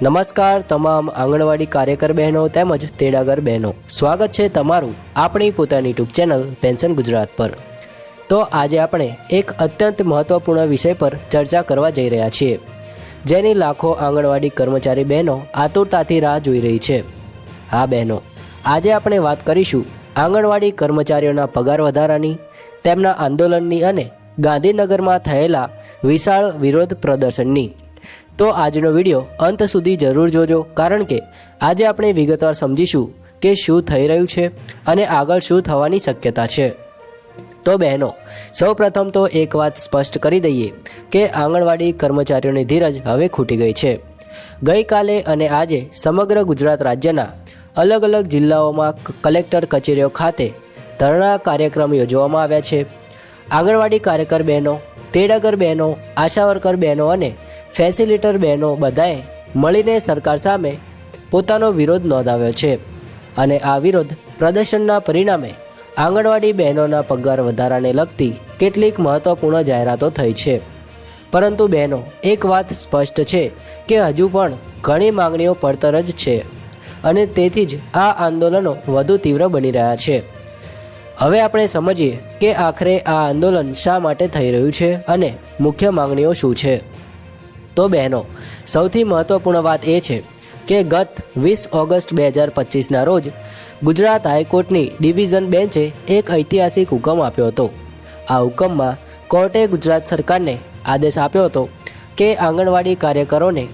નમસ્કાર, તમામ આંગણવાડી કાર્યકર બહેનો તેમજ તેડાગર બહેનો. સ્વાગત છે તમારું આપણી પોતાની યુટ્યુબ ચેનલ પેન્શન ગુજરાત પર. તો આજે આપણે એક અત્યંત મહત્વપૂર્ણ વિષય પર ચર્ચા કરવા જઈ રહ્યા છીએ, જેની લાખો આંગણવાડી કર્મચારી બહેનો આતુરતાથી રાહ જોઈ રહી છે. હા બહેનો, આજે આપણે વાત કરીશું આંગણવાડી કર્મચારીઓના પગાર વધારાની, તેમના આંદોલનની અને ગાંધીનગરમાં થયેલા વિશાળ વિરોધ પ્રદર્શનની. તો આજનો વીડિયો અંત સુધી જરૂર જોજો, કારણ કે આજે આપણે વિગતવાર સમજીશું કે શું થઈ રહ્યું છે અને આગળ શું થવાની શક્યતા છે. તો બહેનો, સૌપ્રથમ તો એક વાત સ્પષ્ટ કરી દઈએ કે આંગણવાડી કર્મચારીઓની ધીરજ હવે ખૂટી ગઈ છે. ગઈકાલે અને આજે સમગ્ર ગુજરાત રાજ્યના અલગ અલગ જિલ્લાઓમાં કલેક્ટર કચેરીઓ ખાતે ધરણા કાર્યક્રમ યોજવામાં આવ્યા છે. આંગણવાડી કાર્યકર બહેનો, તેડાગર બહેનો, આશાવર્કર બહેનો અને ફેસિલિટર બહેનો બધાએ મળીને સરકાર સામે પોતાનો વિરોધ નોંધાવ્યો છે અને આ વિરોધ પ્રદર્શનના પરિણામે આંગણવાડી બહેનોના પગાર વધારાને લગતી કેટલીક મહત્વપૂર્ણ જાહેરાતો થઈ છે. પરંતુ બહેનો, એક વાત સ્પષ્ટ છે કે હજુ પણ ઘણી માંગણીઓ પડતર જ છે અને તેથી જ આ આંદોલનો વધુ તીવ્ર બની રહ્યા છે. હવે આપણે સમજીએ કે આખરે આ આંદોલન શા માટે થઈ રહ્યું છે અને મુખ્ય માંગણીઓ શું છે? તો બહેનો, સૌથી મહત્વપૂર્ણ વાત એ છે કે ગત વીસ ઓગસ્ટ બે હજાર પચીસના રોજ ગુજરાત હાઈકોર્ટની ડિવિઝન બેન્ચે એક ઐતિહાસિક હુકમ આપ્યો હતો. આ હુકમમાં કોર્ટે ગુજરાત સરકારને આદેશ આપ્યો હતો કે આંગણવાડી કાર્યકરોને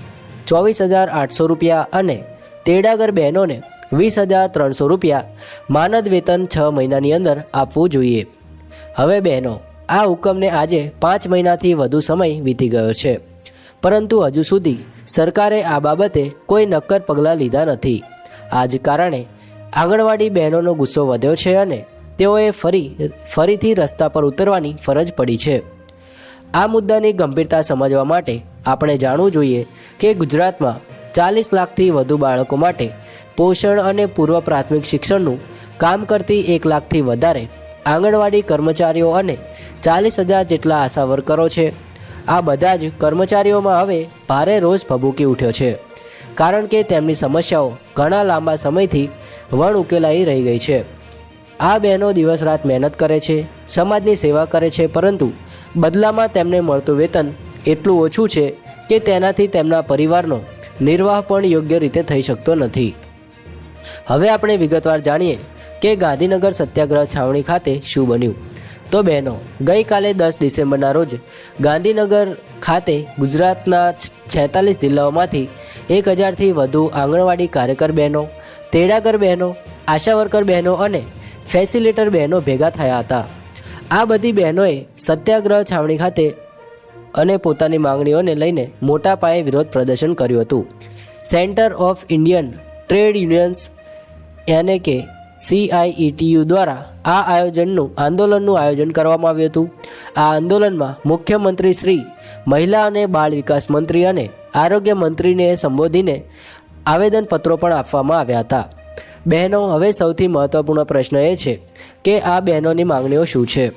ચોવીસ હજાર આઠસો રૂપિયા અને તેડાગર બહેનોને વીસ હજાર ત્રણસો રૂપિયા માનદ વેતન છ મહિનાની અંદર આપવું જોઈએ. હવે બહેનો, આ હુકમને આજે પાંચ મહિનાથી વધુ સમય વીતી ગયો છે. પરંતુ હજુ સુધી સરકારે આ બાબતે કોઈ નક્કર પગલાં લીધા નથી. આ જ કારણે આંગણવાડી બહેનોનો ગુસ્સો વધ્યો છે અને તેઓએ ફરી, ફરીથી રસ્તા પર ઉતરવાની ફરજ પડી છે. આ મુદ્દાની ગંભીરતા સમજવા માટે આપણે જાણવું જોઈએ કે ગુજરાતમાં ચાલીસ લાખથી વધુ બાળકો માટે પોષણ અને પૂર્વ પ્રાથમિક શિક્ષણનું કામ કરતી એક લાખથી વધારે આંગણવાડી કર્મચારીઓ અને ચાલીસ હજાર જેટલા આશા વર્કરો છે. આ બધા જ કર્મચારીઓમાં હવે ભારે રોષ ભભૂકી ઉઠ્યો છે. કારણ કે તેમની સમસ્યાઓ ઘણા લાંબા સમયથી વણ ઉકેલાઈ રહી ગઈ છે. આ બહેનો દિવસ રાત મહેનત કરે છે, સમાજની સેવા કરે છે, પરંતુ બદલામાં તેમને મળતું વેતન એટલું ઓછું છે કે તેનાથી તેમના પરિવારનો નિર્વાહ પણ યોગ્ય રીતે થઈ શકતો નથી. હવે આપણે વિગતવાર જાણીએ કે ગાંધીનગર સત્યાગ્રહ છાવણી ખાતે શું બન્યું. તો બહેનો, ગઈકાલે દસ ડિસેમ્બરના રોજ ગાંધીનગર ખાતે ગુજરાતના છેતાલીસ જિલ્લાઓમાંથી એક હજારથી વધુ આંગણવાડી કાર્યકર બહેનો, તેડાગર બહેનો, આશા વર્કર બહેનો અને ફેસિલિટર બહેનો ભેગા થયા હતા. આ બધી બહેનોએ સત્યાગ્રહ છાવણી ખાતે અને પોતાની માંગણીઓને લઈને મોટા પાયે વિરોધ પ્રદર્શન કર્યું હતું. Centre of Indian trade unions એને કે સીઆઈઈટીયુ દ્વારા આ આયોજનનું આંદોલનનું આયોજન કરવામાં આવ્યું હતું. આ આંદોલનમાં મુખ્યમંત્રી શ્રી, મહિલા અને બાળ વિકાસ મંત્રી અને આરોગ્ય મંત્રીને સંબોધીને આવેદનપત્રો પણ આપવામાં આવ્યા હતા. બહેનો, હવે સૌથી મહત્વપૂર્ણ પ્રશ્ન એ છે કે આ બહેનોની માંગણીઓ શું છે?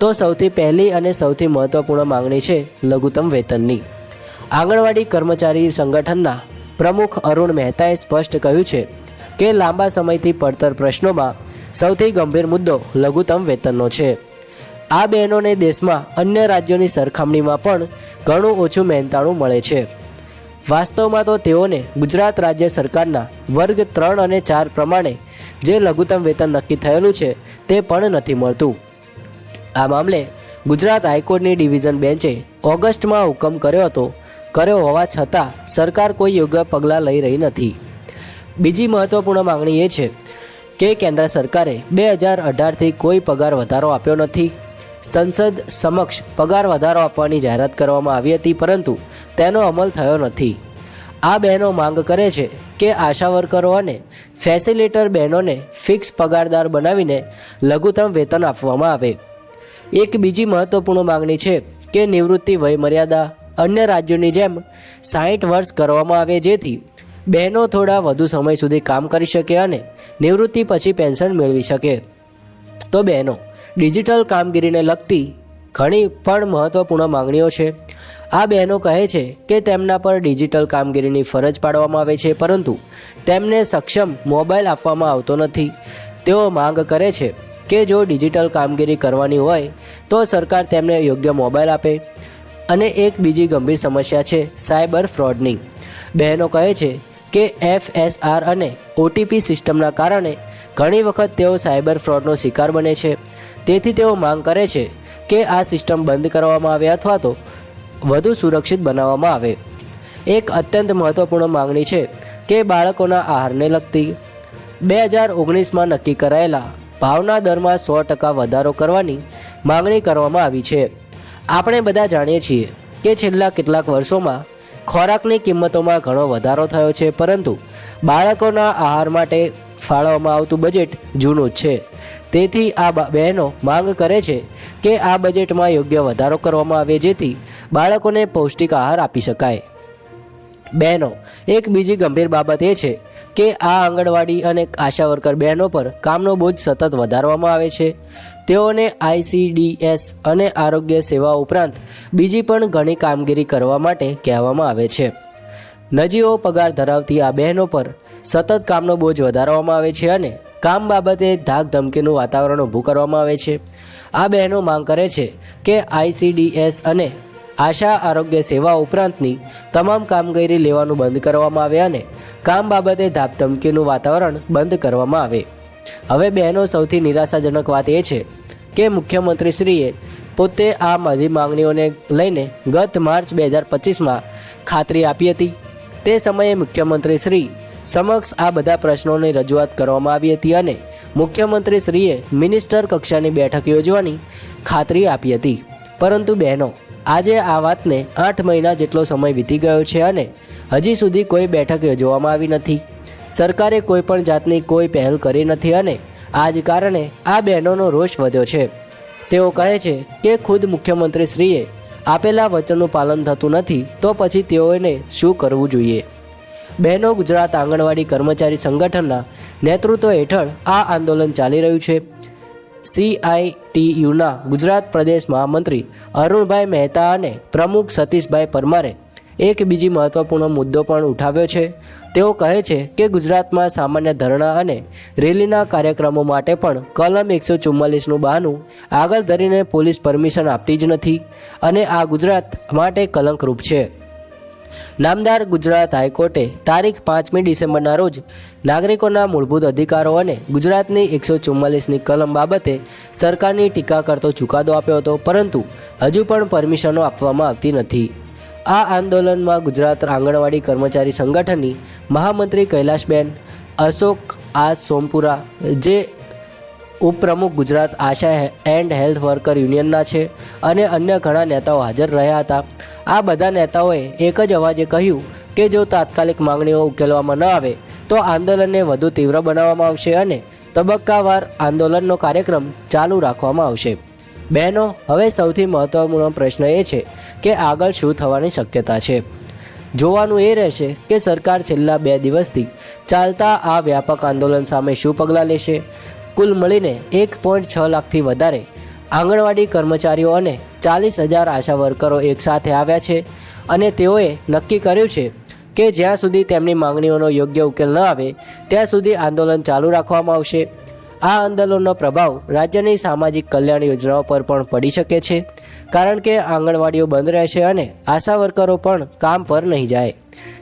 તો સૌથી પહેલી અને સૌથી મહત્વપૂર્ણ માંગણી છે લઘુત્તમ વેતનની. આંગણવાડી કર્મચારી સંગઠનના પ્રમુખ અરુણ મહેતાએ સ્પષ્ટ કહ્યું છે કે લાંબા સમયથી પડતર પ્રશ્નોમાં સૌથી ગંભીર મુદ્દો લઘુત્તમ વેતનનો છે. આ બહેનોને દેશમાં અન્ય રાજ્યોની સરખામણીમાં પણ ઘણું ઓછું મહેનતાણું મળે છે. વાસ્તવમાં તો તેઓને ગુજરાત રાજ્ય સરકારના વર્ગ ત્રણ અને ચાર પ્રમાણે જે લઘુત્તમ વેતન નક્કી થયેલું છે તે પણ નથી મળતું. આ મામલે ગુજરાત હાઈકોર્ટની ડિવિઝન બેન્ચે ઓગસ્ટમાં હુકમ કર્યો હતો, કર્યો હોવા છતાં સરકાર કોઈ યોગ્ય પગલાં લઈ રહી નથી. બીજી મહત્વપૂર્ણ માંગણી એ છે કે કેન્દ્ર સરકારે બે હજાર અઢારથી કોઈ પગાર વધારો આપ્યો નથી. સંસદ સમક્ષ પગાર વધારો આપવાની જાહેરાત કરવામાં આવી હતી, પરંતુ તેનો અમલ થયો નથી. આ બહેનો માંગ કરે છે કે આશા વર્કરો અને ફેસિલિટર બહેનોને ફિક્સ પગારદાર બનાવીને લઘુત્તમ વેતન આપવામાં આવે. એક બીજી મહત્વપૂર્ણ માંગણી છે કે નિવૃત્તિ વય મર્યાદા અન્ય રાજ્યોની જેમ સાહીઠ વર્ષ કરવામાં આવે, જેથી બહેનો થોડા વધુ સમય સુધી કામ કરી શકે અને નિવૃત્તિ પછી પેન્શન મેળવી શકે. તો બહેનો, ડિજિટલ કામગીરીને લગતી ઘણી પણ મહત્ત્વપૂર્ણ માંગણીઓ છે. આ બહેનો કહે છે કે તેમના પર ડિજિટલ કામગીરીની ફરજ પાડવામાં આવે છે, પરંતુ તેમને સક્ષમ મોબાઈલ આપવામાં આવતો નથી. તેઓ માંગ કરે છે કે જો ડિજિટલ કામગીરી કરવાની હોય, તો સરકાર તેમને યોગ્ય મોબાઈલ આપે. અને એક બીજી ગંભીર સમસ્યા છે, સાયબર ફ્રોડની. બહેનો કહે છે કે એફએસઆર અને ઓટીપી સિસ્ટમના કારણે ઘણી વખત તેઓ સાયબર ફ્રોડનો શિકાર બને છે. તેથી તેઓ માંગ કરે છે કે આ સિસ્ટમ બંધ કરવામાં આવે અથવા તો વધુ સુરક્ષિત બનાવવામાં આવે. એક અત્યંત મહત્ત્વપૂર્ણ માંગણી છે કે બાળકોના આહારને લગતી. બે હજાર ઓગણીસમાં નક્કી કરાયેલા ભાવના દરમાં સો ટકા વધારો કરવાની માંગણી કરવામાં આવી છે. આપણે બધા જાણીએ છીએ કે છેલ્લા કેટલાક વર્ષોમાં ખોરાકની કિંમતોમાં ઘણો વધારો થયો છે, પરંતુ બાળકોના આહાર માટે ફાળવવામાં આવતું બજેટ જૂનું છે. તેથી આ બહેનો માંગ કરે છે કે આ બજેટમાં યોગ્ય વધારો કરવામાં આવે, જેથી બાળકોને પૌષ્ટિક આહાર આપી શકાય. બહેનો, એક બીજી ગંભીર બાબત એ છે કે આ આંગણવાડી અને આશા વર્કર બહેનો પર કામનો બોજ સતત વધારવામાં આવે છે. તેઓને આઈસીડીએસ અને આરોગ્ય સેવા ઉપરાંત બીજી પણ ઘણી કામગીરી કરવા માટે કહેવામાં આવે છે. નજીવો પગાર ધરાવતી આ બહેનો પર સતત કામનો બોજ વધારવામાં આવે છે અને કામ બાબતે ધાક ધમકીનું વાતાવરણ ઊભું કરવામાં આવે છે. આ બહેનો માંગ કરે છે કે આઈસીડીએસ અને આશા આરોગ્ય સેવા ઉપરાંતની તમામ કામગીરી લેવાનું બંધ કરવામાં આવે અને કામ બાબતે ધાક ધમકીનું વાતાવરણ બંધ કરવામાં આવે. હવે બહેનો સૌથી નિરાશાજનક વાત એ છે કે મુખ્યમંત્રીશ્રીએ પોતે આ બધી માંગણીઓને લઈને ગત માર્ચ બે હજાર પચીસમાં ખાતરી આપી હતી. તે સમયે મુખ્યમંત્રીશ્રી સમક્ષ આ બધા પ્રશ્નોની રજૂઆત કરવામાં આવી હતી અને મુખ્યમંત્રીશ્રીએ મિનિસ્ટર કક્ષાની બેઠક યોજવાની ખાતરી આપી હતી. પરંતુ બહેનો, આજે આ વાતને આઠ મહિના જેટલો સમય વીતી ગયો છે અને હજી સુધી કોઈ બેઠક યોજવામાં આવી નથી. સરકારે કોઈ પણ જાતની કોઈ પહેલ કરી નથી અને આ જ કારણે આ બહેનોનો રોષ વધ્યો છે. તેઓ કહે છે કે ખુદ મુખ્યમંત્રીશ્રીએ આપેલા વચનનું પાલન થતું નથી તો પછી તેઓને શું કરવું જોઈએ? બહેનો ગુજરાત આંગણવાડી કર્મચારી સંગઠનના નેતૃત્વ હેઠળ આ આંદોલન ચાલી રહ્યું છે. સીઆઈટીયુના ગુજરાત પ્રદેશ મહામંત્રી અરુણભાઈ મહેતા અને પ્રમુખ સતીશભાઈ પરમારે એક બીજી મહત્વપૂર્ણ મુદ્દો પણ ઉઠાવ્યો છે. તેઓ કહે છે કે ગુજરાતમાં સામાન્ય ધરણા અને રેલીના કાર્યક્રમો માટે પણ કલમ એકસો ચુમ્માલીસનું બહાનું આગળ ધરીને પોલીસ પરમિશન આપતી જ નથી અને આ ગુજરાત માટે કલંકરૂપ છે. નામદાર ગુજરાત હાઈકોર્ટે તારીખ પાંચમી ડિસેમ્બરના રોજ નાગરિકોના મૂળભૂત અધિકારો અને ગુજરાતની એકસો ચુમ્માલીસની કલમ બાબતે સરકારની ટીકા કરતો ચુકાદો આપ્યો હતો, પરંતુ હજુ પણ પરમિશનો આપવામાં આવતી નથી. આ આંદોલનમાં ગુજરાત આંગણવાડી કર્મચારી સંગઠનની મહામંત્રી કૈલાશબેન, અશોક આ સોમપુરા, જે ઉપપ્રમુખ Gujarat Asha and health worker યુનિયનના છે અને અન્ય ઘણા નેતાઓ હાજર રહ્યા હતા. આ બધા નેતાઓએ એક જ અવાજે કહ્યું કે જો તાત્કાલિક માંગણીઓ ઉકેલવામાં ન આવે, તો આંદોલનને વધુ તીવ્ર બનાવવામાં આવશે અને તબક્કાવાર આંદોલનનો કાર્યક્રમ ચાલુ રાખવામાં આવશે. બહેનો હવે સૌથી મહત્વપૂર્ણ પ્રશ્ન એ છે કે આગળ શું થવાની શક્યતા છે. જોવાનું એ રહેશે કે સરકાર છેલ્લા બે દિવસથી ચાલતા આ વ્યાપક આંદોલન સામે શું પગલાં લેશે? કુલ મળીને એક પોઈન્ટ છ લાખથી વધારે આંગણવાડી કર્મચારીઓ અને ચાલીસ હજાર આશા વર્કરો એકસાથે આવ્યા છે અને તેઓએ નક્કી કર્યું છે કે જ્યાં સુધી તેમની માંગણીઓનો યોગ્ય ઉકેલ ન આવે, ત્યાં સુધી આંદોલન ચાલુ રાખવામાં આવશે. આ આંદોલનનો પ્રભાવ રાજ્યની સામાજિક કલ્યાણ યોજનાઓ પર પણ પડી શકે છે. કારણ કે આંગણવાડીઓ બંધ રહેશે અને આશા વર્કરો પણ કામ પર નહીં જાય.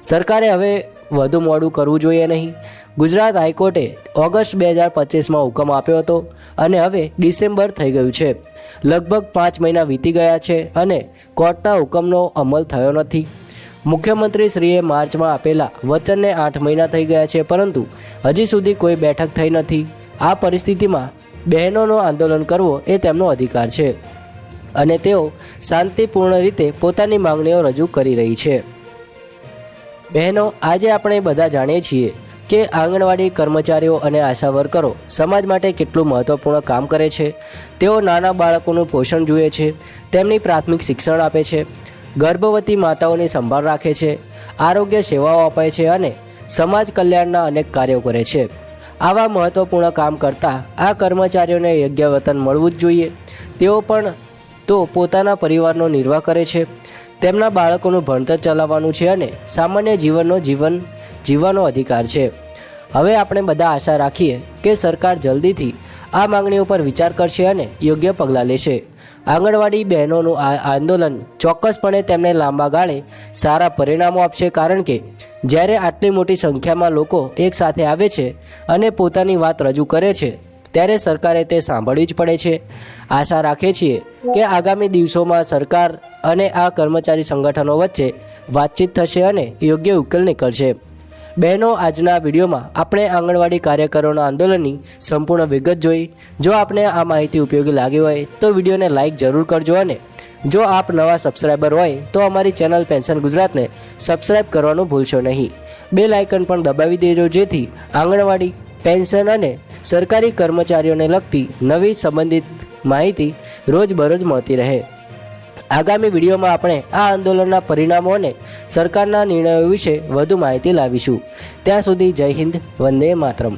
સરકારે હવે વધુ મોડું કરવું જોઈએ નહીં. ગુજરાત હાઈકોર્ટે ઓગસ્ટ બે હજાર પચીસમાં હુકમ આપ્યો હતો અને હવે ડિસેમ્બર થઈ ગયું છે. લગભગ પાંચ મહિના વીતી ગયા છે અને કોર્ટના હુકમનો અમલ થયો નથી. મુખ્યમંત્રીશ્રીએ માર્ચમાં આપેલા વચનને આઠ મહિના થઈ ગયા છે, પરંતુ હજી સુધી કોઈ બેઠક થઈ નથી. આ પરિસ્થિતિમાં બહેનોનો આંદોલન કરવો એ તેમનો અધિકાર છે અને તેઓ શાંતિપૂર્ણ રીતે પોતાની માંગણીઓ રજૂ કરી રહી છે. બહેનો, આજે આપણે બધા જાણીએ છીએ કે આંગણવાડી કર્મચારીઓ અને આશા વર્કરો સમાજ માટે કેટલું મહત્ત્વપૂર્ણ કામ કરે છે. તેઓ નાના બાળકોનું પોષણ જુએ છે, તેમની પ્રાથમિક શિક્ષણ આપે છે, ગર્ભવતી માતાઓની સંભાળ રાખે છે, આરોગ્ય સેવાઓ આપે છે અને સમાજ કલ્યાણના અનેક કાર્યો કરે છે. આવા મહત્ત્વપૂર્ણ કામ કરતા આ કર્મચારીઓને યોગ્ય વતન મળવું જ જોઈએ. તેઓ પણ તો પોતાના પરિવારનો નિર્વાહ કરે છે. તેમના બાળકોનું ભણતર ચલાવવાનું છે અને સામાન્ય જીવનનો જીવન જીવવાનો અધિકાર છે. હવે આપણે બધા આશા રાખીએ કે સરકાર જલ્દીથી આ માંગણી ઉપર વિચાર કરશે અને યોગ્ય પગલાં લેશે. આંગણવાડી બહેનોનું આ આંદોલન ચોક્કસપણે તેમને લાંબા ગાળે સારા પરિણામો આપશે કારણ કે જ્યારે આટલી મોટી સંખ્યામાં લોકો એકસાથે આવે છે અને પોતાની વાત રજૂ કરે છે, ત્યારે સરકારે તે સાંભળવી જ પડે છે. આશા રાખીએ છીએ કે આગામી દિવસોમાં સરકાર અને આ કર્મચારી સંગઠનો વચ્ચે વાતચીત થશે અને યોગ્ય ઉકેલ નીકળશે. બહેનો, આજના વિડીયોમાં આપણે આંગણવાડી કાર્યકરોના આંદોલનની સંપૂર્ણ વિગત જોઈ. જો આપને આ માહિતી ઉપયોગી લાગી હોય તો વિડીયોને લાઇક જરૂર કરજો અને જો આપ નવા સબસ્ક્રાઈબર હોય તો અમારી ચેનલ પેન્શન ગુજરાતને સબસ્ક્રાઈબ કરવાનું ભૂલશો નહીં. બે લાઇકન પણ દબાવી દેજો જેથી આંગણવાડી, પેન્શન અને સરકારી કર્મચારીઓને લગતી નવી સંબંધિત માહિતી રોજબરોજ મળતી રહે. આગામી વિડીયોમાં આપણે આ આંદોલનના પરિણામો અને સરકારના નિર્ણયો વિશે વધુ માહિતી લાવીશું. ત્યાં સુધી જય હિન્દ, વંદે માતરમ.